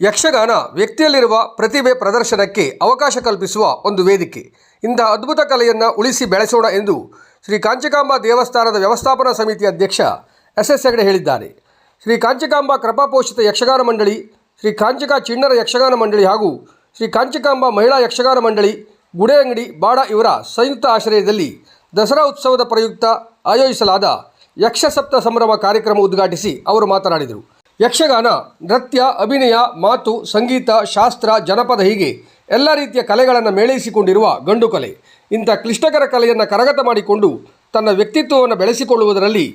ಯಕ್ಷಗಾನ ವ್ಯಕ್ತಿಯಲ್ಲಿರುವ ಪ್ರತಿಭೆ ಪ್ರದರ್ಶನಕ್ಕೆ ಅವಕಾಶ ಕಲ್ಪಿಸುವ ಒಂದು ವೇದಿಕೆ. ಇಂತಹ ಅದ್ಭುತ ಕಲೆಯನ್ನು ಉಳಿಸಿ ಬೆಳೆಸೋಣ ಎಂದು ಶ್ರೀ ಕಾಂಚಿಕಾಂಬ ದೇವಸ್ಥಾನದ ವ್ಯವಸ್ಥಾಪನಾ ಸಮಿತಿ ಅಧ್ಯಕ್ಷ ಎಸ್ ಎಸ್ ಹೆಗಡೆ ಹೇಳಿದ್ದಾರೆ. ಶ್ರೀ ಕಾಂಚಿಕಾಂಬ ಕೃಪಾಪೋಷಿತ ಯಕ್ಷಗಾನ ಮಂಡಳಿ, ಶ್ರೀ ಕಾಂಚಿಕಾ ಚಿಣ್ಣರ ಯಕ್ಷಗಾನ ಮಂಡಳಿ ಹಾಗೂ ಶ್ರೀ ಕಾಂಚಿಕಾಂಬ ಮಹಿಳಾ ಯಕ್ಷಗಾನ ಮಂಡಳಿ, ಗುಡೆಯಂಗಡಿ ಬಾಡ ಇವರ ಸಂಯುಕ್ತ ಆಶ್ರಯದಲ್ಲಿ ದಸರಾ ಉತ್ಸವದ ಪ್ರಯುಕ್ತ ಆಯೋಜಿಸಲಾದ ಯಕ್ಷಸಪ್ತ ಸಂಭ್ರಮ ಕಾರ್ಯಕ್ರಮ ಉದ್ಘಾಟಿಸಿ ಅವರು ಮಾತನಾಡಿದರು. ಯಕ್ಷಗಾನ, ನೃತ್ಯ, ಅಭಿನಯ, ಮಾತು, ಸಂಗೀತ, ಶಾಸ್ತ್ರ, ಜನಪದ ಹೀಗೆ ಎಲ್ಲ ರೀತಿಯ ಕಲೆಗಳನ್ನು ಮೇಳೈಸಿಕೊಂಡಿರುವ ಗಂಡು ಕಲೆ. ಇಂಥ ಕ್ಲಿಷ್ಟಕರ ಕಲೆಯನ್ನು ಕರಗತ ಮಾಡಿಕೊಂಡು ತನ್ನ ವ್ಯಕ್ತಿತ್ವವನ್ನು ಬೆಳೆಸಿಕೊಳ್ಳುವುದರಲ್ಲಿ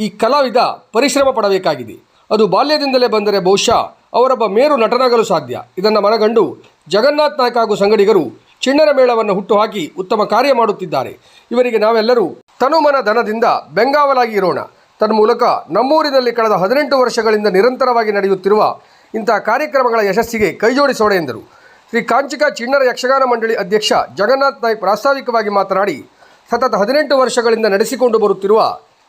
ಈ ಕಲಾವಿದ ಪರಿಶ್ರಮ ಪಡಬೇಕಾಗಿದೆ. ಅದು ಬಾಲ್ಯದಿಂದಲೇ ಬಂದರೆ ಬಹುಶಃ ಅವರೊಬ್ಬ ಮೇರು ನಟನಾಗಲು ಸಾಧ್ಯ. ಇದನ್ನು ಮನಗಂಡು ಜಗನ್ನಾಥ್ ನಾಯ್ಕ ಹಾಗೂ ಸಂಗಡಿಗರು ಚಿಣ್ಣರ ಮೇಳವನ್ನು ಹುಟ್ಟುಹಾಕಿ ಉತ್ತಮ ಕಾರ್ಯ ಮಾಡುತ್ತಿದ್ದಾರೆ. ಇವರಿಗೆ ನಾವೆಲ್ಲರೂ ತನುಮನ ಧನದಿಂದ ಬೆಂಗಾವಲಾಗಿ ಇರೋಣ. ತನ್ಮೂಲಕ ನಮ್ಮೂರಿನಲ್ಲಿ ಕಳೆದ ಹದಿನೆಂಟು ವರ್ಷಗಳಿಂದ ನಿರಂತರವಾಗಿ ನಡೆಯುತ್ತಿರುವ ಇಂತಹ ಕಾರ್ಯಕ್ರಮಗಳ ಯಶಸ್ಸಿಗೆ ಕೈಜೋಡಿಸೋಣ ಎಂದರು. ಶ್ರೀ ಕಾಂಚಿಕಾ ಚಿಣ್ಣರ ಯಕ್ಷಗಾನ ಮಂಡಳಿ ಅಧ್ಯಕ್ಷ ಜಗನ್ನಾಥ್ ನಾಯ್ಕ್ ಪ್ರಾಸ್ತಾವಿಕವಾಗಿ ಮಾತನಾಡಿ, ಸತತ ಹದಿನೆಂಟು ವರ್ಷಗಳಿಂದ ನಡೆಸಿಕೊಂಡು ಬರುತ್ತಿರುವ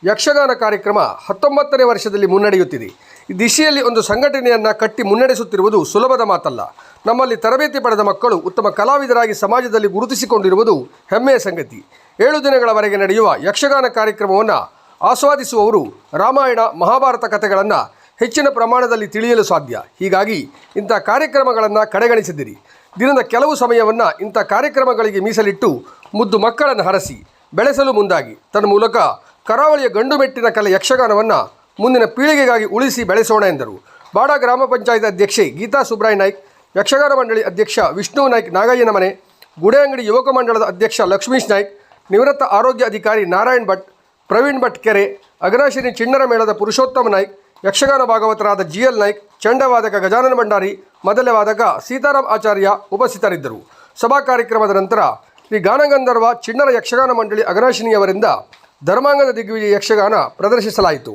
ಯಕ್ಷಗಾನ ಕಾರ್ಯಕ್ರಮ ಹತ್ತೊಂಬತ್ತನೇ ವರ್ಷದಲ್ಲಿ ಮುನ್ನಡೆಯುತ್ತಿದೆ. ಈ ದಿಶೆಯಲ್ಲಿ ಒಂದು ಸಂಘಟನೆಯನ್ನು ಕಟ್ಟಿ ಮುನ್ನಡೆಸುತ್ತಿರುವುದು ಸುಲಭದ ಮಾತಲ್ಲ. ನಮ್ಮಲ್ಲಿ ತರಬೇತಿ ಪಡೆದ ಮಕ್ಕಳು ಉತ್ತಮ ಕಲಾವಿದರಾಗಿ ಸಮಾಜದಲ್ಲಿ ಗುರುತಿಸಿಕೊಂಡಿರುವುದು ಹೆಮ್ಮೆಯ ಸಂಗತಿ. ಏಳು ದಿನಗಳವರೆಗೆ ನಡೆಯುವ ಯಕ್ಷಗಾನ ಕಾರ್ಯಕ್ರಮವನ್ನು ಆಸ್ವಾದಿಸುವವರು ರಾಮಾಯಣ, ಮಹಾಭಾರತ ಕಥೆಗಳನ್ನು ಹೆಚ್ಚಿನ ಪ್ರಮಾಣದಲ್ಲಿ ತಿಳಿಯಲು ಸಾಧ್ಯ. ಹೀಗಾಗಿ ಇಂಥ ಕಾರ್ಯಕ್ರಮಗಳನ್ನು ಕಡೆಗಣಿಸಿದಿರಿ. ದಿನದ ಕೆಲವು ಸಮಯವನ್ನು ಇಂಥ ಕಾರ್ಯಕ್ರಮಗಳಿಗೆ ಮೀಸಲಿಟ್ಟು ಮುದ್ದು ಮಕ್ಕಳನ್ನು ಹರಸಿ, ಬೆಳೆಸಲು ಮುಂದಾಗಿ. ತನ್ನ ಮೂಲಕ ಕರಾವಳಿಯ ಗಂಡುಮೆಟ್ಟಿನ ಕಲೆ ಯಕ್ಷಗಾನವನ್ನು ಮುಂದಿನ ಪೀಳಿಗೆಗಾಗಿ ಉಳಿಸಿ ಬೆಳೆಸೋಣ ಎಂದರು. ಬಾಡ ಗ್ರಾಮ ಪಂಚಾಯತ್ ಅಧ್ಯಕ್ಷೆ ಗೀತಾ ಸುಬ್ರಾಯ್ ನಾಯ್ಕ್, ಯಕ್ಷಗಾನ ಮಂಡಳಿ ಅಧ್ಯಕ್ಷ ವಿಷ್ಣು ನಾಯ್ಕ್ ನಾಗಯ್ಯನ ಮನೆ ಗುಡೆಯಂಗಡಿ ಯುವಕ ಮಂಡಳದ ಅಧ್ಯಕ್ಷ ಲಕ್ಷ್ಮೀಶ್ ನಾಯ್ಕ್, ನಿವೃತ್ತ ಆರೋಗ್ಯ ಅಧಿಕಾರಿ ನಾರಾಯಣ್ ಭಟ್ ಪ್ರವೀಣ್ ಭಟ್ಕೆರೆ ಕೆರೆ ಅಗ್ರಶ್ರೀ ಚಿಣ್ಣರ ಮೇಳದ ಪುರುಷೋತ್ತಮ ನಾಯ್ಕ್, ಯಕ್ಷಗಾನ ಭಾಗವತರಾದ ಜಿ ಎಲ್ ನಾಯ್ಕ್, ಚಂಡವಾದಕ ಗಜಾನನ ಭಂಡಾರಿ, ಮೊದಲ ವಾದಕ ಸೀತಾರಾಮ್ ಆಚಾರ್ಯ ಉಪಸ್ಥಿತರಿದ್ದರು. ಸಭಾ ಕಾರ್ಯಕ್ರಮದ ನಂತರ ಶ್ರೀ ಗಾನಗಂಧರ್ವ ಚಿಣ್ಣರ ಯಕ್ಷಗಾನ ಮಂಡಳಿ ಅಗ್ರಶಿನಿಯವರಿಂದ ಧರ್ಮಾಂಗದ ದಿಗ್ವಿಜಯ ಯಕ್ಷಗಾನ ಪ್ರದರ್ಶಿಸಲಾಯಿತು.